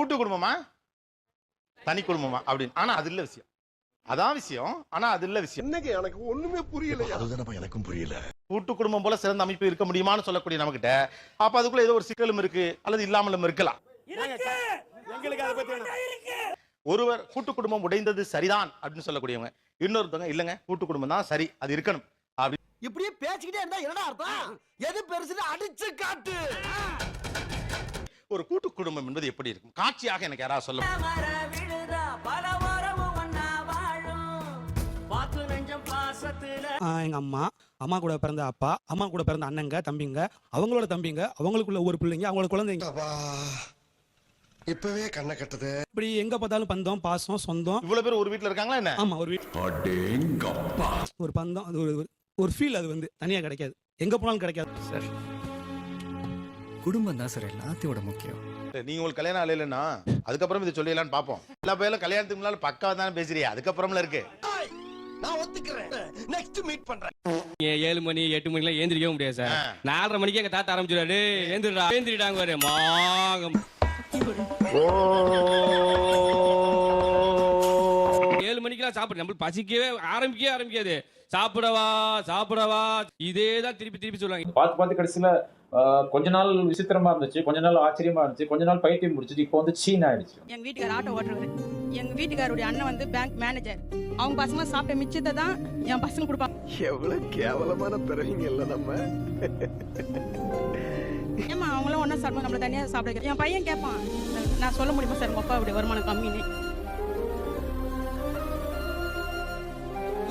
கூட்டு குடும்பமா? தனி குடும்பமா? அப்படின்னு. ஆனா அது இல்ல விஷயம். அதான் விஷயம். ஆனா அது இல்ல விஷயம். என்னங்க எனக்கு ஒண்ணுமே புரியல அதுதானப்பா எனக்கும் புரியல. கூட்டு குடும்பம் போல சிறந்த அமைப்பு இருக்க முடியுமான்னு சொல்லக்கூடிய நமக்கிட்ட அப்ப அதுக்குள்ள ஏதோ ஒரு சிக்கலும் இருக்கு அல்லது இல்லாமலும் இருக்கலாம். ஒருவர் கூட்டு குடும்பம் உடைந்தது சரிதான் அப்படின்னு சொல்லக்கூடியவங்க. இன்னொருத்தவங்க இல்லங்க கூட்டு குடும்பம் தான் சரி அது இருக்கணும். அப்படி இப்படியே பேசிக்கிட்டே இருந்தா என்னடா அர்த்தம்? எது பெருசுன்னு அடிச்சு காட்டு! ஒரு கூட்டு குடும்பம் என்பது எப்படி இருக்கும்? காட்சியாக எனக்கு யாராவது சொல்ல எங்க அம்மா அம்மா கூட பிறந்த அப்பா அம்மா கூட பிறந்த அண்ணங்க தம்பிங்க அவங்களோட தம்பிங்க அவங்களுக்குள்ள ஒரு பிள்ளைங்க அவங்களோட குழந்தைங்க. இப்பவே கண்ணை கட்டுது. இப்படி எங்க பார்த்தாலும் பந்தம் பாசம் சொந்தம். இவ்வளவு பேர் ஒரு வீட்ல இருக்காங்களா என்ன? ஆமா ஒரு வீட் ஒரு பந்தம் அது ஒரு ஒரு- ஒரு ஃபீல் அது வந்து தனியா கிடைக்காது. எங்க போனாலும் கிடைக்காது. சார். குடும்பம் தான் சார் எல்லாத்தையோட முக்கியம். நீங்க உங்களுக்கு கல்யாணம் ஆகலைன்னா அதுக்கப்புறம் இதை சொல்லிடலாம்னு பார்ப்போம். எல்லா பேரும் கல்யாணத்துக்கு முன்னால பக்காவா தானே பேசுறியா அதுக்கப்புறம்ல இருக்கு. நான் ஒத்துக்கிறேன். நெக்ஸ்ட் மீட் பண்றேன். ஏழு மணி எட்டு மணிக்கெல்லாம் ஏந்திரிக்கவே முடியாது சார். நாலரை மணிக்கு எங்க தாத்தா ஆரம்பிச்சிடாரு ஏந்திரிடா ஏந்திரிடாங்க பாரு மாகம் ஏழு மணிக்கெல்லாம் சாப்பிடு நம்மளுக்கு பசிக்கவே ஆரம்பிக்கவே ஆரம்பிக்காது. சாப்பிடவா சாப்பிடவா. இதே தான் திருப்பி திருப்பி சொல்லுவாங்க. பார்த்து பார்த்து கடைசியில கொஞ்ச நாள் விசித்திரமா இருந்துச்சு கொஞ்ச நாள் ஆச்சரியமா இருந்துச்சு கொஞ்ச நாள் பைத்தியம் முடிச்சிட்டு இப்போ வந்து சீன் ஆயிடுச்சு. எங்க வீட்டுக்கார ஆட்டோ ஓட்டுறவர். எங்க வீட்டுக்காரருடைய அண்ணன் வந்து பேங்க் மேனேஜர் அவங்க பசங்க சாப்பிட்ட மிச்சத்தை தான் என் பசங்க கொடுப்பாங்க. எவ்வளவு கேவலமான பிறவிங்க இல்ல நம்ம. ஏமா அவங்களும் ஒன்றா சாப்பிடுவோம் நம்மள தனியாக சாப்பிட வைக்க- என் பையன் கேட்பான் நான் சொல்ல முடியுமா சார் உங்க அப்பா அப்படி வருமானம் கம்மின்னு?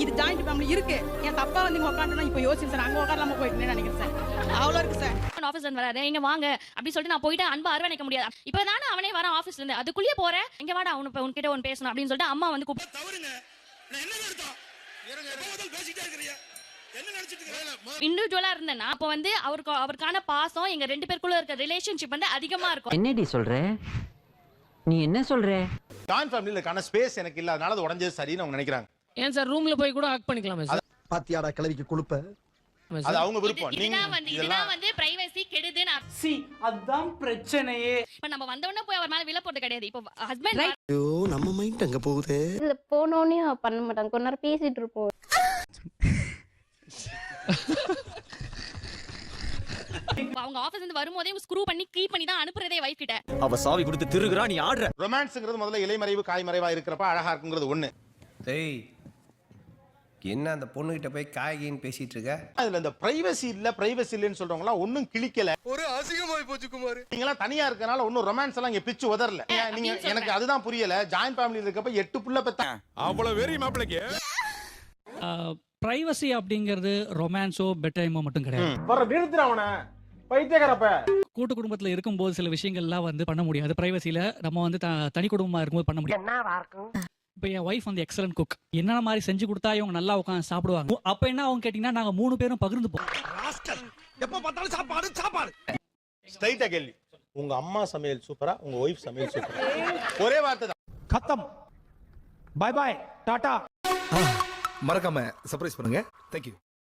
இது ஜாயிண்ட் ஃபேமிலி இருக்கு. என் தப்பா வந்து இங்க உட்காந்துனா இப்போ யோசிச்சு சார். அங்க உட்காரலாம போயிட்டு நினைக்கிறேன் சார். அவ்வளோ இருக்கு சார். ஆஃபீஸ் வந்து வராரு இங்க வாங்க. அப்படி சொல்லிட்டு நான் போயிட்டு அன்பா அரவணைக்க முடியாது. இப்போ தானே அவனே வரான் ஆஃபீஸ்ல இருந்து. அதுக்குள்ளேயே போறேன். இங்க வாடா அவனு உன்கிட்ட ஒன்று பேசணும் அப்படின்னு சொல்லிட்டு அம்மா வந்து கூப்பிட்டு இண்டிவிஜுவலா இருந்தேன்னா அப்போ வந்து அவருக்கு அவருக்கான பாசம் எங்க ரெண்டு பேருக்குள்ள இருக்க ரிலேஷன்ஷிப் வந்து அதிகமா இருக்கும். என்னடி சொல்ற? நீ என்ன சொல்ற? ஜாயின்ட் ஃபேமிலியில் இருக்கான ஸ்பேஸ் எனக்கு இல்லாதனால அது உடஞ்சது சரின்னு அவங்க நினைக்கிறாங்க. ஏன் சார் ரூம்ல போய் கூட ஆக் பண்ணிக்கலாமே சார்? பாத்தியாடா கிளவிக்கு கொழுப்ப. அது அவங்க விருப்பம். நீங்க இதுதான் வந்து இதெல்லாம் இதுதான் வந்து பிரைவசி கெடுதுன்னு அர்த்தம். சி அதான் பிரச்சனையே. இப்ப நம்ம வந்தவொடனே போய் அவர் மேல விழ போறது கிடையாது. இப்போ ஹஸ்பண்ட் ஐயோ நம்ம மைண்ட் அங்க போகுதே. இல்ல போனோடனே பண்ண மாட்டாங்க. கொஞ்ச நேரம் பேசிட்டு இருப்போம். அவங்க ஆபீஸ்ல இருந்து வரும்போதே ஸ்க்ரூ பண்ணி கீ பண்ணி தான் அனுப்புறதே வைஃப் கிட்ட. அவ சாவி கொடுத்து திருகுறா நீ ஆடுற. ரொமான்ஸுங்கிறது முதல்ல இலைமறைவு காய்மறைவா இருக்கிறப்ப அழகா இருக்குங்கிறது ஒண்ணு. டேய் என்ன அந்த பொண்ணுகிட்ட போய் காய்கின்னு பேசிட்டு இருக்க? அதுல இந்த பிரைவசி இல்ல பிரைவசி இல்லைன்னு சொல்றவங்க ஒன்னும் கிழிக்கல. ஒரு அசிங்கமாய் போச்சு குமார். நீங்க எல்லாம் தனியா இருக்கனால ஒன்னும் ரொமான்ஸ் எல்லாம் இங்க பிச்சு உதறல. நீங்க எனக்கு அதுதான் புரியல. ஜாயின்ட் ஃபேமிலில இருக்கப்ப எட்டு புள்ள பெத்த அவ்வளவு வெறி மாப்பிளைக்கு. பிரைவசி அப்படிங்கிறது ரொமான்ஸோ பெட்டரைமோ மட்டும் கிடையாது. வர நிறுத்துற அவன. பைத்தியக்காரப்ப. கூட்டு குடும்பத்துல இருக்கும்போது சில விஷயங்கள்லாம் வந்து பண்ண முடியாது. பிரைவசியில நம்ம வந்து தனி குடும்பமா இருக்கும்போது பண்ண முடியும் இப்போ என் ஒய்ஃப் வந்து எக்ஸலன்ட் குக் என்னென்ன மாதிரி செஞ்சு கொடுத்தா இவங்க நல்லா உட்காந்து சாப்பிடுவாங்க? அப்ப என்ன அவங்க கேட்டீங்கன்னா நாங்க மூணு பேரும் எப்ப பார்த்தாலும் சாப்பாடு சாப்பாடு. ஸ்ட்ரைட்டா கேள்வி உங்க அம்மா சமையல் சூப்பரா உங்க ஒய்ஃப் சமையல் சூப்பரா. ஒரே வார்த்தை தான். கத்தம். பை பாய் டாடா மறக்காம சர்ப்ரைஸ் பண்ணுங்க. தேங்க்யூ